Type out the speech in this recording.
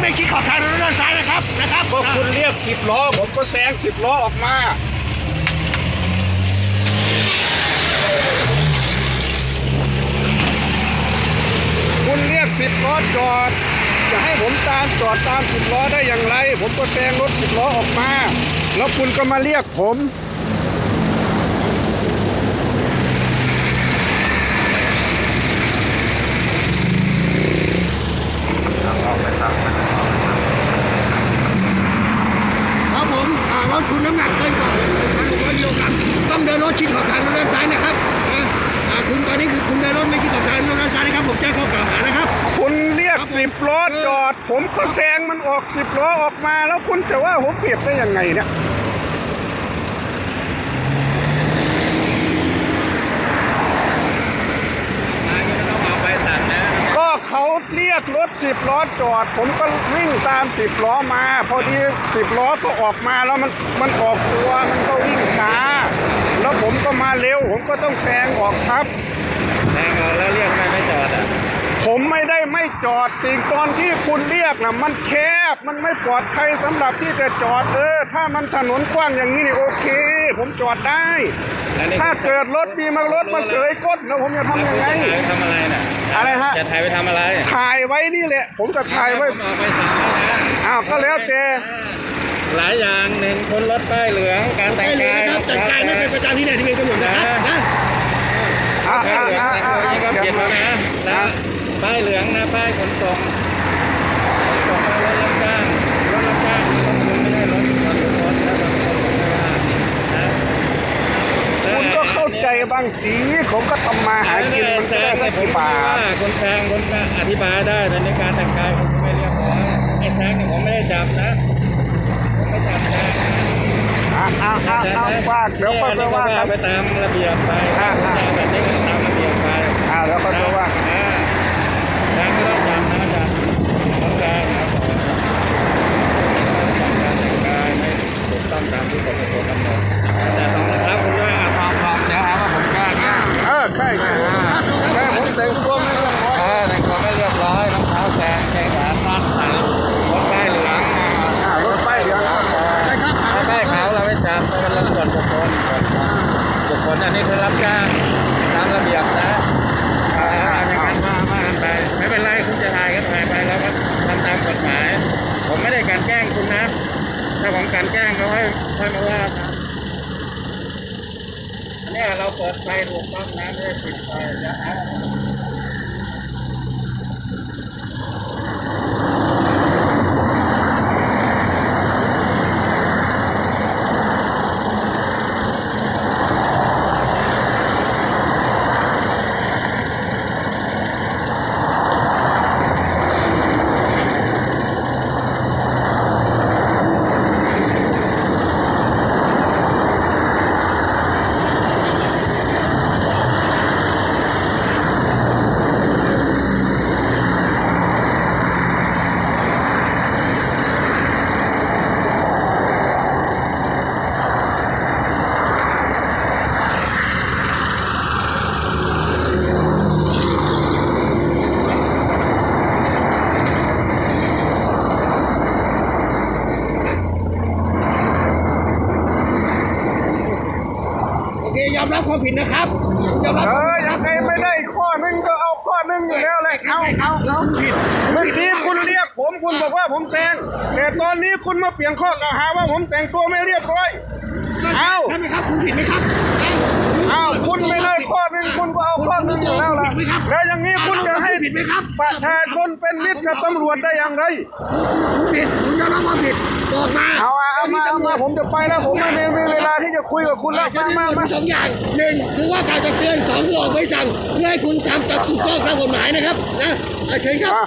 ไม่ชิดขอบทางด้านซ้ายนะครับนะครับก็คุณเรียกสิบล้อผมก็แซงสิบล้อออกมาคุณเรียกสิบล้อจอด จะให้ผมตามจอดตามสิบล้อได้อย่างไร ผมก็แซงรถสิบล้อออกมา แล้วคุณก็มาเรียกผม ครับผมอ่ารถคุณน้ำหนักเกินกว่า1,600กิโลกรัมต้องเดินรถชิดขอบทางด้านซ้ายนะครับนะอ่าคุณตอนนี้คือคุณเดินรถไม่ชิดขอบทางด้านซ้ายนะครับผมแจ้งข้อกล่าวหานะครับ คุณเรียก สิบล้อจอด ผมก็แซงมันออกสิบล้อออกมาแล้วคุณจะว่าผมเปรียบได้ยังไงเนี่ยก็เขาเรียกรถสิบล้อจอด ผมก็วิ่งตามสิบล้อมา พอดีสิบล้อก็ออกมาแล้วมันมันออกตัวมันก็วิ่งช้าแล้วผมก็มาเร็ว ผมก็ต้องแซงออกครับแทงออกแล้วเรียกไมไม่จอดอะ ไม่ได้ไม่จอดสิ่งตอนที่คุณเรียกนะมันแคบมันไม่ปลอดภัยสำหรับที่จะจอดเออ ถ้ามันถนนกว้างอย่างนี้นี่โอเค ผมจอดได้แล้วนี่ถ้าเกิดรถมีมารถมาเสยก้นแล้วผมจะทำยังไงจะถ่ายไปทำอะไรน่ะอะไรฮะจะถ่ายไปทำอะไร ถ่ายไว้นี่แหละ ผมจะถ่ายไว้ผมออกไปสั่งแล้วนะอ้าวก็แล้วแต่หลายอย่างหนึ่งคนรถป้ายเหลืองการแต่งได้เลยกายนะครับจัดการไม่เป็นประจำที่ไหนที่เป็นกำหนดนะครับนะอ่าป้ายอ่าเหลืองอ่าแต่อ่าตัวนี้ก็เขีเขียยนนมามานะแล้ว ป้ายเหลืองนะป้ายขนส่งขนส่งรถรับจ้างรถรับจ้างนี่รถคุณไม่ได้รถรถรถแล้วรถคนไม่ว่านะคุณก็เข้าใจบ้างทีผมก็ทำมาหากินมันแซก็ได้ผกี่มบาว่าคนแซงคนก็อธิบายได้แต่ในการแต่งกายผมไม่เรียบร้อยไอ้แซงเนี่ยผมไม่ได้จับนะผมไม่จับนะอ่าอ่าอ่าอ่าว่าเดี๋ยวค่อยไปว่ากันไปตามระเบียบไป อันนี้คือรับจ้างตามระเบียบนะอ่าอย่างนั้นว่าว่ากันไป ไม่เป็นไรคุณจะถ่ายก็ถ่ายไปแล้วก็ทำตามกฎหมาย ผมไม่ได้กลันแกล้งคุณนะ ถ้าผมกลันแกล้งก็ให้ให้มาว่ากันอันเนี้ยเราเปิดไฟถูกต้องนะไม่ได้ปิดไฟจะ คยอมรับความผิดนะครับยอมรับเออยังไงไม่ได้ข้อนึงก็เอาข้อนึงอยู่แล้วแหละเอาเอาเอาผิดเมื่อกี้คุณเรียกผมคุณบอกว่าผมแซงแต่ตอนนี้คุณมาเปลี่ยนข้อกล่าวหาว่าผมแต่งตัวไม่เรียบร้อยเอ้าใช่ไหมครับคุณผิดไหมครับอ้าวคุณไม่ได้ข้อนึงคุณก็เอาข้อนึงอยู่แล้วล่ะแล้วอย่างนี้คุณจะให้ผิดไหมครับประชาชนเป็นมิตรกับตำรวจได้อย่างไรคุณผิดคุณยอมรับความผิด บอกมาเอาเอาเอามาเอามาผมจะไปแล้วผมไม่มีมีเวลาที่จะคุยกับคุณแล้วจะมามีมามาสองอย่างหนึ่งคือว่าการจะเตือนสองคือออกใบสั่งเพื่อให้คุณทำตามถูกต้องตามกฎหมายนะครับนะเอาเชิญครับอะ